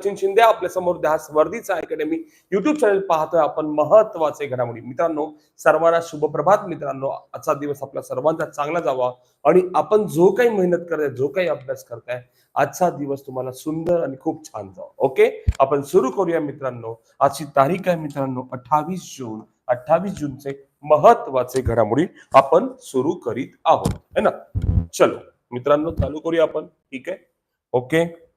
सचिन शिंदे आपल्यासमोर ध्यास वर्दीचा academy YouTube channel पाहतोय आपण. महत्त्वाचे घडामोडी. मित्रांनो सर्वांना शुभप्रभात मित्रांनो आजचा दिवस आपला सर्वांचा चांगला जावा. आणि आपण जो काही मेहनत करताय जो काही अभ्यास करताय आजचा दिवस तुम्हाला सुंदर आणि खूप छान जावा. ओके आपण सुरू करूया मित्रांनो. आजची तारीख आहे मित्रांनो अठ्ठावीस जून. अठ्ठावीस जूनचे महत्त्वाचे घडामोडी आपण सुरू करीत आहोत. है ना? चलो. मित्रांनो चालू करूया आपण. ठीक आहे? ओके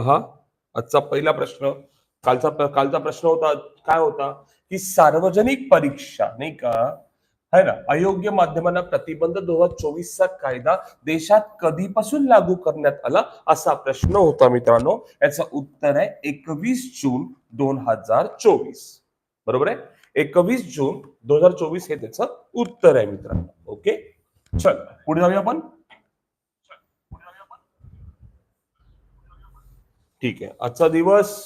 हा आजचा पहिला प्रश्न कालचा कालचा प्रश्न होता काय होता? की सार्वजनिक परीक्षा नाही का? है ना? अयोग्य माध्यमांना प्रतिबंध दोन हजार चोवीसचा कायदा देशात कधीपासून लागू करण्यात आला असा प्रश्न होता मित्रांनो. याचं उत्तर आहे एकवीस जून दोन हजार चोवीस. बरोबर आहे? एकवीस जून दोन हजार चोवीस हे त्याचं उत्तर आहे मित्रांनो. ओके? चल पुढे जाऊया आपण. ठीक आहे. आजचा दिवस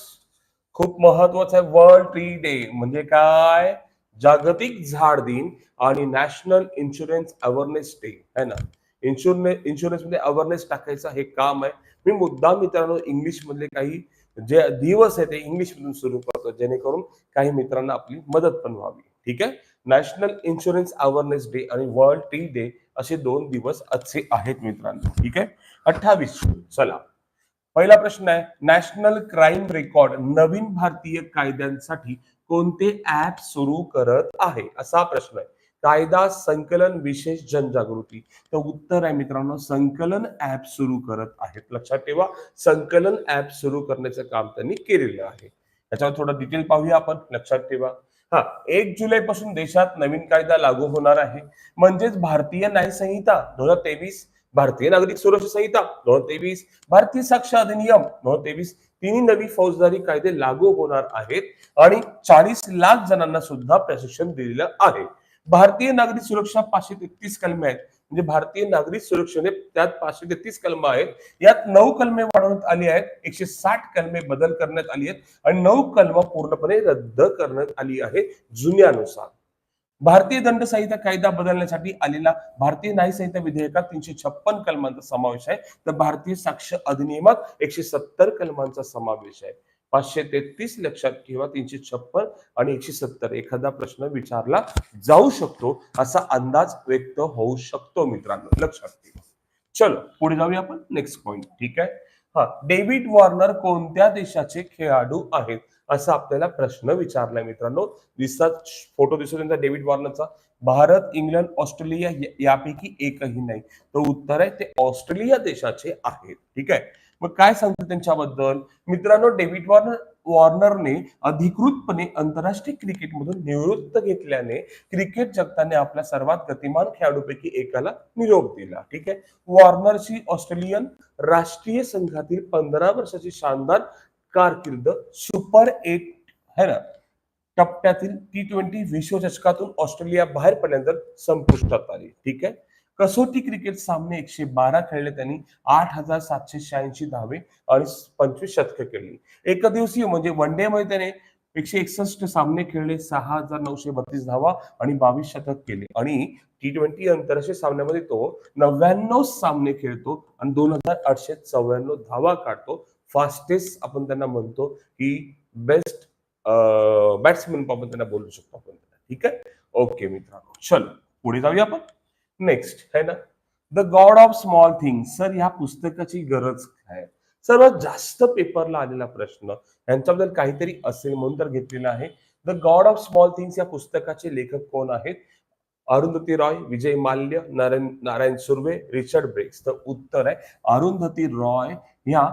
खूप महत्त्वाचा आहे. वर्ल्ड ट्री डे म्हणजे काय? जागतिक झाड दिन आणि नॅशनल इन्शुरन्स अवेअरनेस डे है ना? इन्शुरन्स इन्शुरन्समध्ये अवेअरनेस टाकायचं हे काम आहे. मी मुद्दाम मित्रांनो इंग्लिश मधले काही जे दिवस आहे ते इंग्लिश मधून सुरू करतो. जेणेकरून काही मित्रांना आपली मदत पण व्हावी. ठीक आहे? नॅशनल इन्शुरन्स अवेअरनेस डे आणि वर्ल्ड ट्री डे असे दोन दिवस आजचे आहेत मित्रांनो. ठीक आहे? अठ्ठावीस चला. पहिला प्रश्न आहे नॅशनल क्राईम रेकॉर्ड नवीन भारतीय कायद्यांसाठी कोणते ऍप सुरू करत आहे? असा प्रश्न आहे. कायदा संकलन विशेष जनजागृती. तर उत्तर आहे मित्रांनो संकलन ऍप सुरू करत आहेत. लक्षात ठेवा संकलन ऍप सुरू करण्याचं काम त्यांनी केलेलं आहे. याच्यावर थोडं डिटेल पाहूया आपण. लक्षात ठेवा. हा एक जुलै पासून देशात नवीन कायदा लागू होणार आहे. म्हणजेच भारतीय न्यायसंहिता दोन हजार तेवीस भारतीय नागरिक सुरक्षा संहिता दोन तेवीस भारतीय साक्ष अधिनियम दोन तेवीस तिन्ही नवी फौजदारी कायदे लागू होणार आहेत आणि चाळीस लाख जणांना सुद्धा प्रशिक्षण दिलेलं आहे. भारतीय नागरिक सुरक्षा पाचशे तेहतीस कलमे आहेत. म्हणजे भारतीय नागरिक सुरक्षेने त्यात पाचशे तेहतीस कलम आहेत. यात नऊ कलमे वाढवण्यात आली आहेत. एकशे साठ कलमे बदल करण्यात आली आहेत. आणि नऊ कलम पूर्णपणे रद्द करण्यात आली आहे जुन्यानुसार. भारतीय दंड संहिता कायदा बदलण्यासाठी आलेला भारतीय न्याय संहिता विधेयकात तीनशे छप्पन कलमांचा समावेश आहे. तर भारतीय साक्ष अधिनियमात एकशे सत्तर कलमांचा समावेश आहे. पाचशे तेहतीस लक्षात ठेवा तीनशे छप्पन आणि एकशे सत्तर. एखादा प्रश्न विचारला जाऊ शकतो असा अंदाज व्यक्त होऊ शकतो मित्रांनो. लक्षात ठेवा. चलो पुढे जाऊया आपण. नेक्स्ट पॉइंट ठीक आहे? हा डेव्हिड वॉर्नर कोणत्या देशाचे खेळाडू आहेत? असा आपल्याला प्रश्न विचारलाय मित्रांनो. दिसतात फोटो दिसतो त्यांचा डेव्हिड वॉर्नरचा. भारत इंग्लंड ऑस्ट्रेलिया यापैकी एकही नाही. तर उत्तर आहे ते ऑस्ट्रेलिया देशाचे आहेत. ठीक आहे? मग काय सांगतो त्यांच्याबद्दल? मित्रांनो डेव्हिड वॉर्नर वॉर्नरने अधिकृतपणे आंतरराष्ट्रीय क्रिकेटमधून निवृत्त घेतल्याने क्रिकेट जगताने आपल्या सर्वात गतिमान खेळाडूपैकी एकाला निरोप दिला. ठीक आहे? वॉर्नरची ऑस्ट्रेलियन राष्ट्रीय संघातील पंधरा वर्षाची शानदार कारकीर्द सुपर एट है ना? टप्प्यातील टी ट्वेंटी विश्वचषकातून ऑस्ट्रेलिया बाहेर पडल्यानंतर संपुष्टात आली. ठीक आहे? कसोटी क्रिकेट सामने एकशे बारा खेळले त्यांनी आठ हजार सातशे शहाऐंशी धावे आणि पंचवीस शतकं केली एक दिवसीय म्हणजे वन डे मध्ये त्याने एकशे एकसष्ट सामने खेळले सहा हजार नऊशे बत्तीस धावा आणि बावीस शतक केले. आणि टी ट्वेंटी आंतरराष्ट्रीय सामन्यामध्ये तो नव्याण्णव सामने खेळतो आणि दोन हजार आठशे चौऱ्याण्णव धावा काढतो. फास्टेस्ट आपण त्यांना म्हणतो की बेस्ट बॅट्समन आपण त्यांना बोलू शकतो आपण ठीक आहे? ओके मित्रांनो. चल पुढे जाऊया आपण. नेक्स्ट है ना? The God of Small Things sir ह्या पुस्तकाची गरज काय? सर्वात जास्त पेपरला आलेला प्रश्न यांच्याबद्दल काहीतरी असेल म्हणून तर घेतलेला आहे. The God of Small Things या पुस्तकाचे लेखक कोण आहेत? अरुंधती रॉय विजय माल्य नारायण नारायण सुर्वे रिचर्ड ब्रेक्स. तर उत्तर आहे अरुंधती रॉय या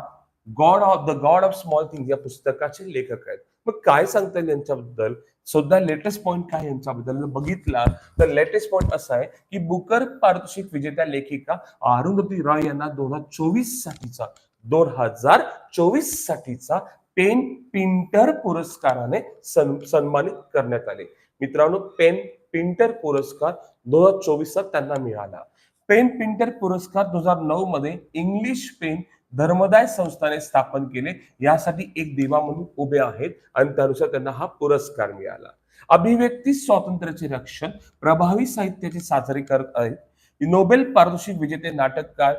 God of the God of Small Things या पुस्तकाचे लेखक आहेत. मग काय सांगता येईल यांच्याबद्दल? सुद्धा लेटेस्ट पॉईंट काय यांच्याबद्दल? बघितला तर लेटेस्ट पॉईंट असा आहे की बुकर पारितोषिक विजेत्या लेखिका अरुंधती रॉय यांना दोन हजार चोवीस साठीचा दोन हजार चोवीस साठीचा पेन पिंटर पुरस्काराने सन- सन्मानित करण्यात आले. मित्रांनो पेन पिंटर पुरस्कार दोन हजार चोवीसचा त्यांना मिळाला. पेन पिंटर पुरस्कार दोन हजार नऊ मध्ये इंग्लिश पेन धर्मदाय संस्थाने स्थापन केले यासाठी एक देवा म्हणून उभे आहेत आणि त्यानुसार त्यांना हा पुरस्कार मिळाला. अभिव्यक्ती स्वातंत्र्याचे रक्षण प्रभावी साहित्याचे साजरे करत आहेत. नोबेल पारितोषिक विजेते नाटककार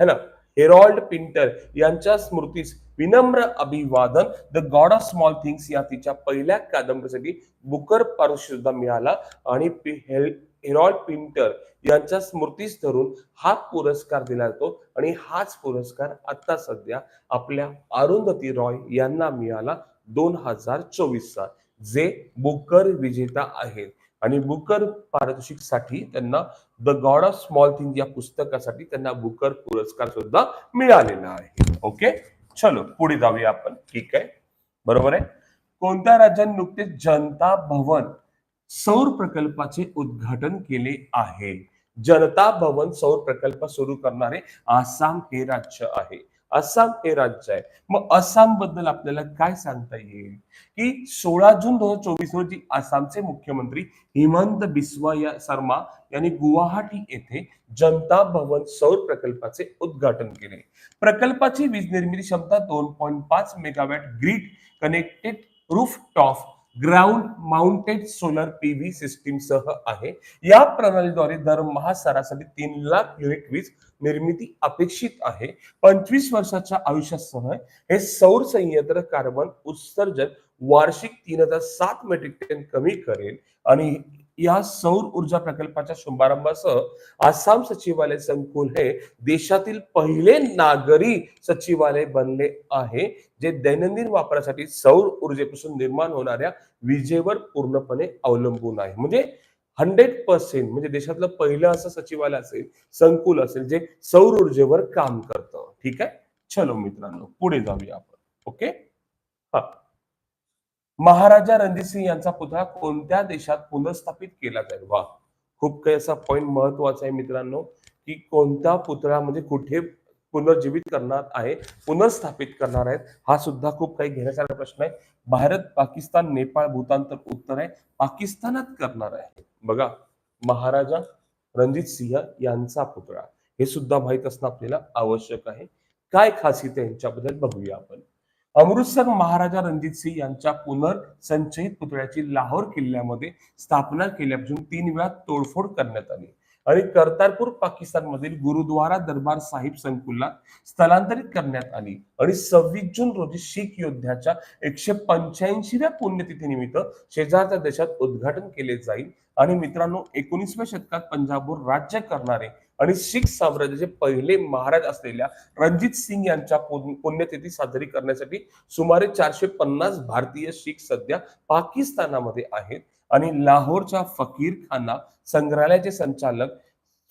है ना? हेरॉल्ड पिंटर यांच्या स्मृतीस विनम्र अभिवादन The God of Small Things या तिच्या पहिल्या कादंबरीसाठी बुकर पारितोषिक सुद्धा मिळाला आणि हेल- हेरॉल्ड पिंटर यांच्या स्मृतीस धरून हा पुरस्कार दिला जातो आणि हाच पुरस्कार आता सध्या आपल्या अरुंधती रॉय यांना मिळाला दोन हजार चोवीस चोवीसचा जे बुकर विजेता आहेत. आणि बुकर पारितोषिकसाठी त्यांना The God of Small Thing या पुस्तकासाठी त्यांना बुकर पुरस्कार सुद्धा मिळालेला आहे. ओके चलो पुढे जाऊया आपण. ठीक आहे? बरोबर आहे? कोणत्या राज्याने नुकतेच जनता भवन सौर प्रकल्पाचे उद्घाटन केले आहे. जनता भवन सौर प्रकल्प सुरू करणारे आसाम हे राज्य आहे. आसाम हे राज्य आहे. मग आसामबद्दल आपल्याला काय सांगता येईल? की सोळा जून दोन हजार चोवीस रोजी आसामचे मुख्यमंत्री हिमंत बिस्वा या शर्मा यांनी गुवाहाटी येथे जनता भवन सौर प्रकल्पाचे उद्घाटन केले. प्रकल्पाची वीज निर्मिती क्षमता दोन पॉईंट पाच megawatt grid connected roof top ground mounted solar PV system सह आहे. या प्रणालीद्वारे दरमहा सरासरी तीन लाख युनिट वीज निर्मिती अपेक्षित आहे. पंचवीस वर्षाच्या आयुष्यासह हे सौर संयंत्र कार्बन उत्सर्जन वार्षिक तीन हजार सात मेट्रिक टन कमी करेल आणि या सौर ऊर्जा प्रकल्पाच्या शुभारंभासह आसाम सचिवालय संकुल हे देशातील पहिले नागरी सचिवालय बनले आहे जे दैनंदिन वापरासाठी सौर ऊर्जेपासून निर्माण होणाऱ्या विजेवर पूर्णपणे अवलंबून आहे. म्हणजे हंड्रेड पर्सेंट म्हणजे देशातलं पहिलं असं सचिवालय असेल संकुल असेल जे सौर ऊर्जेवर काम करतं. ठीक आहे? चलो मित्रांनो पुढे जाऊया आपण. ओके? हा. महाराजा रणजित सिंह यांचा पुतळा कोणत्या देशात पुनर्स्थापित केला जाईल? वा खूप काही असा पॉइंट महत्त्वाचा आहे मित्रांनो की कोणता पुतळा म्हणजे कुठे पुनर्जीवित करणार आहे पुनर्स्थापित करणार आहेत हा सुद्धा खूप काही घेण्यासारखा प्रश्न आहे. भारत पाकिस्तान नेपाळ भूतान तर उत्तर आहे पाकिस्तानात करणार आहे. बघा महाराजा रणजित सिंह यांचा पुतळा हे सुद्धा माहीत असणं आपल्याला आवश्यक आहे. काय खासियत आहे यांच्याबद्दल बघूया आपण. अमृतसर महाराजा रणजित सिंह यांच्या पुनर्संचयित पुतळ्याची लाहोर किल्ल्यामध्ये स्थापना केल्यापासून तीन वेळा तोडफोड करण्यात आली. आणि कर्तारपूर पाकिस्तानमधील गुरुद्वारा दरबार साहिब संकुलात स्थलांतरित करण्यात आली. आणि सव्वीस जून रोजी शीख योद्ध्याच्या एकशे पंच्याऐंशीव्या पुण्यतिथीनिमित्त शेजारच्या देशात उद्घाटन केले जाईल. आणि मित्रांनो एकोणीसव्या शतकात पंजाबवर राज्य करणारे आणि शीख साम्राज्याचे पहिले महाराज असलेल्या रणजित सिंग यांच्या पुण्यतिथी साजरी करण्यासाठी सुमारे चारशे पन्नास भारतीय शीख सध्या पाकिस्तानामध्ये आहेत. आणि लाहोरच्या फकीर खाना संग्रहालयाचे संचालक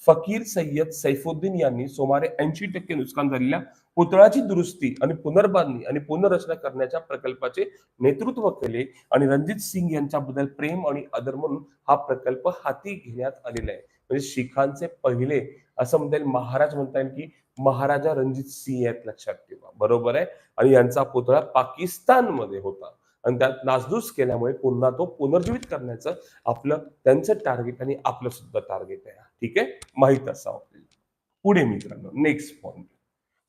फकीर सय्यद सैफुद्दीन यांनी सुमारे ऐंशी टक्के नुकसान झालेल्या पुतळाची दुरुस्ती आणि पुनर्बांधणी आणि पुनर्रचना करण्याच्या प्रकल्पाचे नेतृत्व केले आणि रणजित सिंग यांच्याबद्दल प्रेम आणि आदर म्हणून हा प्रकल्प हाती घेण्यात आलेला आहे. म्हणजे शिखांचे पहिले असं म्हणता येईल महाराज म्हणता येईल की महाराजा रणजित सिंह आहेत लक्षात ठेवा. बरोबर आहे? आणि यांचा पुतळा पाकिस्तानमध्ये होता. आणि त्यात नासधूस केल्यामुळे पुन्हा तो पुनर्जीवित करण्याचं आपलं त्यांचं टार्गेट आणि आपलं सुद्धा टार्गेट आहे. ठीक आहे? माहीत असावं आपल्याला. पुढे मित्रांनो नेक्स्ट पॉइंट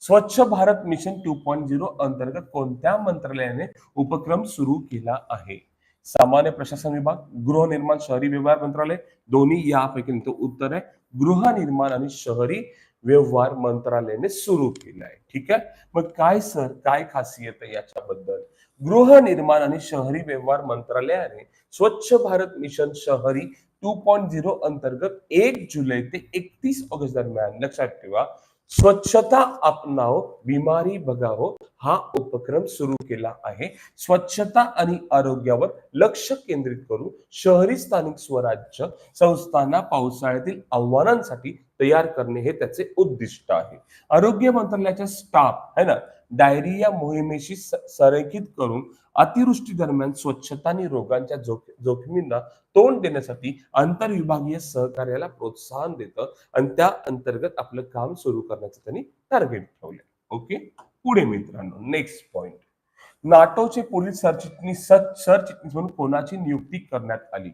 स्वच्छ Bharat mission two point zero अंतर्गत कोणत्या मंत्रालयाने उपक्रम सुरू केला आहे? सामान्य प्रशासन विभाग गृहनिर्माण शहरी व्यवहार मंत्रालय दोन्ही यापैकी तो उत्तर आहे. गृहनिर्माण आणि शहरी व्यवहार मंत्रालयाने सुरू केलं आहे. ठीक आहे? मग काय सर? काय खासियत आहे याच्याबद्दल? गृहनिर्माण आणि शहरी व्यवहार मंत्रालयाने स्वच्छ भारत मिशन शहरी टू पॉईंट झिरो अंतर्गत एक जुलै ते एकतीस ऑगस्ट दरम्यान लक्षात ठेवा स्वच्छता अपनाओ बिमारी बघाओ हा उपक्रम सुरू केला आहे. स्वच्छता आणि आरोग्यावर लक्ष केंद्रित करून शहरी स्थानिक स्वराज्य संस्थांना पावसाळ्यातील आव्हानांसाठी तयार करणे हे त्याचे उद्दिष्ट आहे. आरोग्य मंत्रालयाच्या स्टाफ है ना डायरिया मोहिमेशी संरेखित करून अतिवृष्टी दरम्यान स्वच्छता आणि रोगांच्या जोखमींना तोंड देण्यासाठी आंतरविभागीय सहकार्याला प्रोत्साहन देतं आणि त्या अंतर्गत आपलं काम सुरू करण्याचं त्यांनी टार्गेट ठेवलं ओके पुढे मित्रांनो नेक्स्ट पॉइंट नाटोचे पुढील सरचिटणीस सरचिटणीस म्हणून कोणाची नियुक्ती करण्यात आली?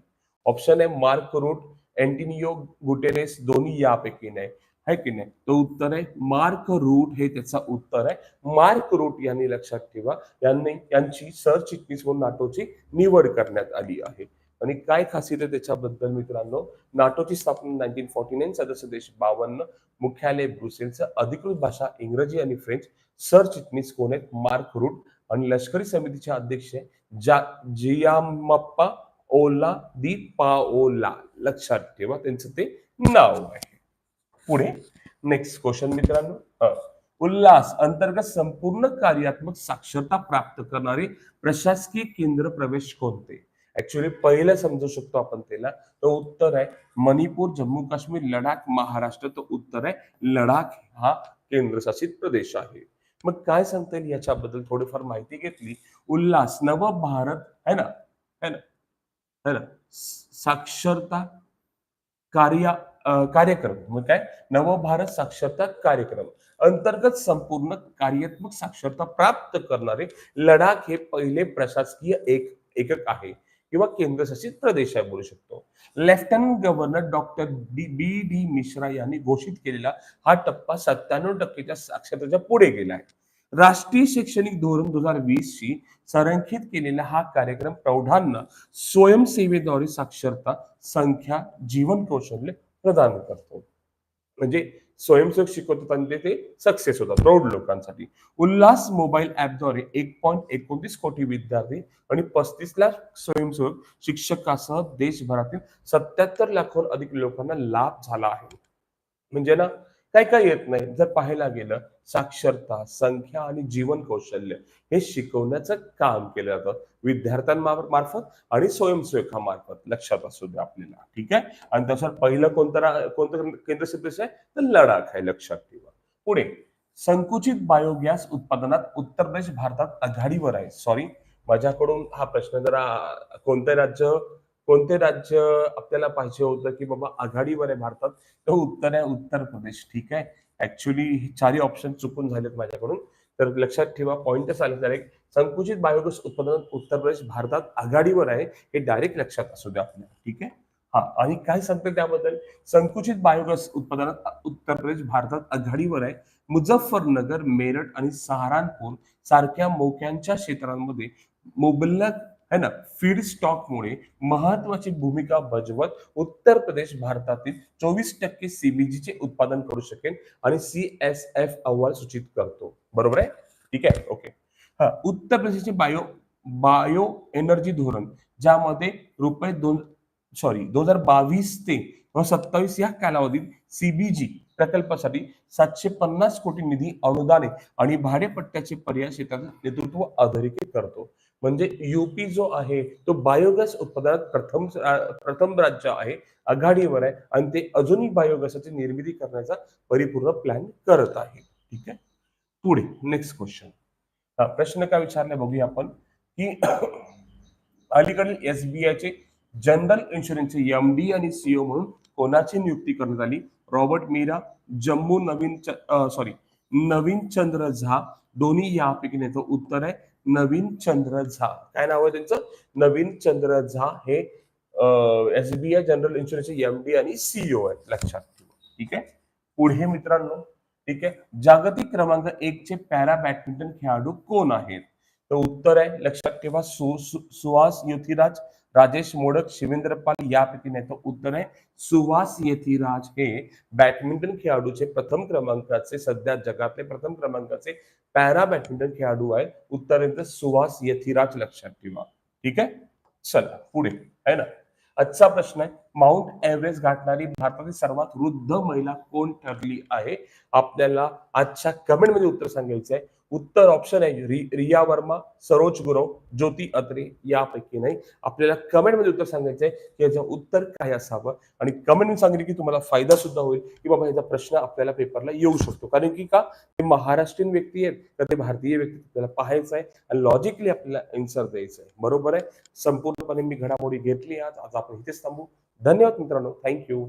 ऑप्शन आहे मार्क रूट अँटिनियो गुटेरेस दोन्ही यापैकी नाही. है की नाही? तो उत्तर आहे. मार्क रूट हे त्याचा उत्तर आहे. मार्क रूट यांनी लक्षात ठेवा. यांनी यांची सरचिटणीस म्हणून नाटोची निवड करण्यात आली आहे. आणि काय खासियत आहे त्याच्याबद्दल मित्रांनो? नाटोची स्थापना नाईन्टीन फॉर्टी नाईन सदस्य देश बावन्न मुख्यालय ब्रुसेलचं अधिकृत भाषा इंग्रजी आणि फ्रेंच सरचिटणीस कोण आहेत? मार्क रूट आणि लष्करी समितीचे अध्यक्ष जा जियामप्पा ओला दी पाओला. लक्षात ठेवा त्यांचं ते नाव आहे. पुढे नेक्स्ट क्वेश्चन मित्रांनो. उल्हास अंतर्गत संपूर्ण कार्यात्मक साक्षरता प्राप्त करणारे प्रशासकीय केंद्र प्रवेश कोणते? ऍक्च्युली पहिलं समजू शकतो आपण त्याला. तर उत्तर आहे मणिपूर जम्मू काश्मीर लडाख महाराष्ट्र. तर उत्तर आहे लडाख हा केंद्रशासित प्रदेश आहे. मग काय सांगता येईल याच्याबद्दल? थोडीफार माहिती घेतली. उल्हास नव भारत है ना? है ना? है ना? साक्षरता कार्य कार्यक्रम. मग काय? नव भारत साक्षरता कार्यक्रम. अंतर्गत संपूर्ण कार्यात्मक साक्षरता प्राप्त करणारे लडाख हे पहिले प्रशासकीय एक एकक आहे. किंवा केंद्रशासित प्रदेश आहे बोलू शकतो. Lieutenant governor doctor D B D Mishra यांनी घोषित केलेला हा टप्पा सत्त्याण्णव टक्केच्या साक्षरतेच्या पुढे गेला आहे. राष्ट्रीय शैक्षणिक धोरण दोन हजार वीस ची संरेखित केलेला हा कार्यक्रम प्रौढांना स्वयंसेवेद्वारे साक्षरता संख्या जीवन कौशल्य प्रदान करतो. म्हणजे स्वयंसेवक शिकवतात आणि ते- सक्सेस होतात प्रौढ लोकांसाठी. उल्हास मोबाईल ऍपद्वारे एक पॉईंट एकोणतीस कोटी विद्यार्थी आणि पस्तीस लाख स्वयंसेवक शिक्षकासह देशभरातील सत्याहत्तर लाखाहून अधिक लोकांना लाभ झाला आहे. म्हणजे ना काय काय येत नाही. जर पाहायला गेलं साक्षरता संख्या आणि जीवन कौशल्य हे शिकवण्याचं काम केलं जातं विद्यार्थ्यांमार्फत आणि स्वयंसेवकामार्फत. लक्षात असू द्या आपल्याला. ठीक आहे? आणि त्यानुसार पहिलं कोणतं कोणतं केंद्रशासित प्रदेश आहे? तर लडाख आहे लक्षात ठेवा. पुढे. संकुचित बायोगॅस उत्पादनात उत्तर प्रदेश भारतात आघाडीवर आहे. सॉरी माझ्याकडून हा प्रश्न जरा कोणतं राज्य कोणते राज्य आपल्याला पाहिजे होतं की बाबा आघाडीवर आहे भारतात? तर उत्तर आहे उत्तर प्रदेश. ठीक आहे? ऍक्च्युली चारही ऑप्शन चुकून झालेत माझ्याकडून. तर लक्षात ठेवा पॉईंटच आले डायरेक्ट संकुचित बायोगॅस उत्पादनात उत्तर प्रदेश भारतात आघाडीवर आहे हे डायरेक्ट लक्षात असू द्या आपल्याला. ठीक आहे? हा आणि काय सांगते त्याबद्दल? संकुचित बायोगॅस उत्पादनात उत्तर प्रदेश भारतात आघाडीवर आहे. मुझफ्फरनगर मेरठ आणि सहारानपूर सारख्या मोक्यांच्या क्षेत्रांमध्ये मुबलक है ना? फीड स्टॉकमुळे महत्वाची भूमिका बजावत उत्तर प्रदेश भारतातील चोवीस टक्के सीबीजीचे उत्पादन करू शकेल आणि सी एस एफ अहवाल सूचित करतो. बरोबर आहे? ठीक आहे? ओके हा उत्तर प्रदेशचे बायो बायो एनर्जी धोरण ज्यामध्ये रुपये दोन सॉरी दोन हजार बावीस ते सत्तावीस या कालावधीत सीबीजी प्रकल्पासाठी सातशे पन्नास कोटी निधी अनुदाने आणि भाडेपट्ट्याचे पर्याय क्षेत्रात नेतृत्व अधोरेखित करतो. म्हणजे युपी जो आहे तो बायोगॅस उत्पादनात प्रथम प्रथम राज्य आहे आघाडीवर आहे आणि ते अजूनही बायोगॅसची निर्मिती करण्याचा परिपूर्ण प्लॅन करत आहे. ठीक आहे? पुढे नेक्स्ट क्वेश्चन प्रश्न काय विचारले बघूया आपण की अलीकडील एसबीआयचे जनरल इन्शुरन्सचे एम डी आणि सीओ म्हणून कोणाची नियुक्ती करण्यात आली? रॉबर्ट मीरा जम्मू नवीन सॉरी नवीन चंद्र झा दोन्ही यापैकी नेतो उत्तर आहे. नवीन चंद्र झा. काय नाव आहे त्यांचं? नवीन चंद्र झा हे एस बी आय जनरल इन्शुरन्सचे एम डी आणि सीईओ आहेत लक्षात ठेवा. ठीक आहे? पुढे मित्रांनो ठीक आहे? जागतिक क्रमांक एक चे पॅरा बॅडमिंटन खेळाडू कोण आहेत? तर उत्तर आहे लक्षात ठेवा सु, सु, सुहास युथिराज राजेश मोडक शिवेंद्र पाल यापैकी नाही तर उत्तर. आहे सुहास यथिराज हे बॅडमिंटन खेळाडूचे प्रथम क्रमांकाचे सध्या जगातले प्रथम क्रमांकाचे पॅरा बॅडमिंटन खेळाडू आहेत. उत्तर आहे सुहास यथिराज लक्षात ठेवा. ठीक आहे? चला पुढे. आहे ना? आजचा प्रश्न आहे माउंट एव्हरेस्ट गाठणारी भारतातील सर्वात वृद्ध महिला कोण ठरली आहे? आपल्याला आजच्या कमेंटमध्ये उत्तर सांगायचं आहे. उत्तर ऑप्शन आहे रि, रिया वर्मा सरोज गुरव ज्योती अत्रे यापैकी नाही. आपल्याला कमेंटमध्ये उत्तर सांगायचं आहे की याचं उत्तर काय असावं? आणि कमेंट सांगितलं की तुम्हाला फायदा सुद्धा होईल की बाबा याचा प्रश्न आपल्याला पेपरला येऊ शकतो. कारण की का? ते महाराष्ट्रीयन व्यक्ती आहेत तर ते भारतीय व्यक्ती आपल्याला पाहायचं आहे आणि लॉजिकली आपल्याला आन्सर द्यायचं आहे बरोबर आहे? संपूर्णपणे मी घडामोडी घेतली आज. आज आपण इथेच थांबू. धन्यवाद मित्रांनो. थँक्यू